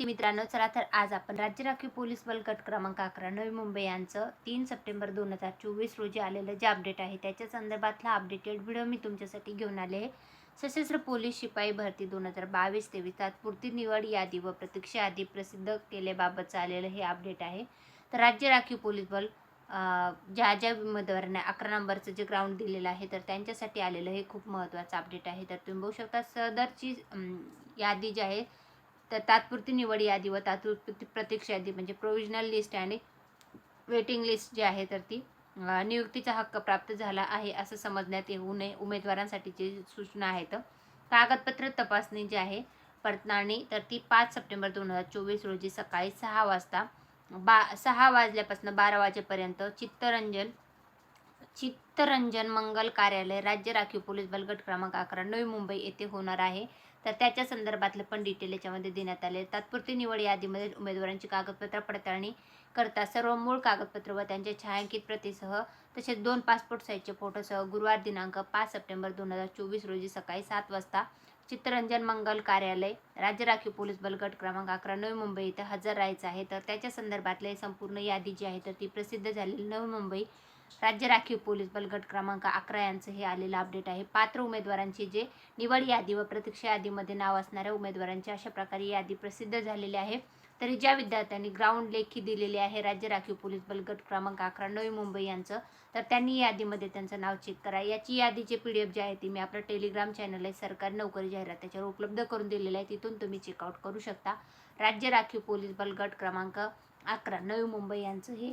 नमस्ते मित्रांनो चला तर आज आपण राज्य राखीव पोलीस बल गट क्रमांक अकरा नवी मुंबई यांचं तीन सप्टेंबर दोन हजार चोवीस रोजी आलेलं जे अपडेट आहे त्याच्या संदर्भातला अपडेटेड व्हिडिओ मी तुमच्यासाठी घेऊन आले आहे. सशस्त्र पोलीस शिपाई भरती दोन हजार बावीस तेवीस तात्पुरती निवड यादी व प्रतीक्षा यादी प्रसिद्ध केल्याबाबतचं आलेलं हे अपडेट आहे. तर राज्य राखीव पोलीस बल ज्या ज्या उमेदवारांना अकरा नंबरचं जे ग्राउंड दिलेलं आहे तर त्यांच्यासाठी आलेलं हे खूप महत्त्वाचं अपडेट आहे. तर तुम्ही बघू शकता सदरची यादी जी आहे तर तात्पुरती निवड यादी व तात्पुरती प्रतीक्षा यादी म्हणजे प्रोविजनल लिस्ट आणि वेटिंग लिस्ट जी आहे तर ती नियुक्तीचा हक्क प्राप्त झाला आहे असं समजण्यात येऊ नये उमेदवारांसाठीची सूचना आहेत कागदपत्र तपासणी जी आहे पडताळणी तर ती पाच सप्टेंबर दोन हजार चोवीस रोजी सकाळी सहा वाजता बा सहा वाजल्यापासून बारा वाजेपर्यंत चित्तरंजन चित्तरंजन मंगल कार्यालय राज्य राखीव पोलीस बल गट क्रमांक अकरा नवी मुंबई येथे होणार आहे. तर त्याच्या संदर्भातले पण डिटेल याच्यामध्ये देण्यात आले. तात्पुरती निवड यादीमध्ये उमेदवारांची कागदपत्र पडताळणी करता सर्व मूळ कागदपत्र व त्यांच्या छायांकित प्रतीसह तसेच दोन पासपोर्ट साईजचे फोटोसह गुरुवार दिनांक पाच सप्टेंबर दोन हजार चोवीस रोजी सकाळी सात वाजता चित्तरंजन मंगल कार्यालय राज्य राखीव पोलीस बल गट क्रमांक अकरा नवी मुंबई इथं हजर राहायचं आहे. तर त्याच्या संदर्भातले संपूर्ण यादी जी आहे तर ती प्रसिद्ध झालेली नवी मुंबई राज्य राखीव पोलीस बल गट क्रमांक अकरा यांचं हे आलेलं अपडेट आहे. पात्र उमेदवारांची जे निवड यादी व प्रतीक्षा यादीमध्ये नाव असणाऱ्या उमेदवारांची अशा प्रकारे यादी प्रसिद्ध झालेली आहे. तरी ज्या विद्यार्थ्यांनी ग्राउंड लेखी दिलेली आहे राज्य राखीव पोलीस बल गट क्रमांक अकरा नवी मुंबई यांचं तर त्यांनी यादीमध्ये त्यांचं नाव चेक करा. याची यादीची पी डी एफ जी आहे ती मी आपलं टेलिग्राम चॅनल आहे सरकारी नोकरी जाहिरात त्याच्यावर उपलब्ध करून दिलेलं आहे. तिथून तुम्ही चेकआउट करू शकता. राज्य राखीव पोलीस बल गट क्रमांक अकरा नवी मुंबई यांचं हे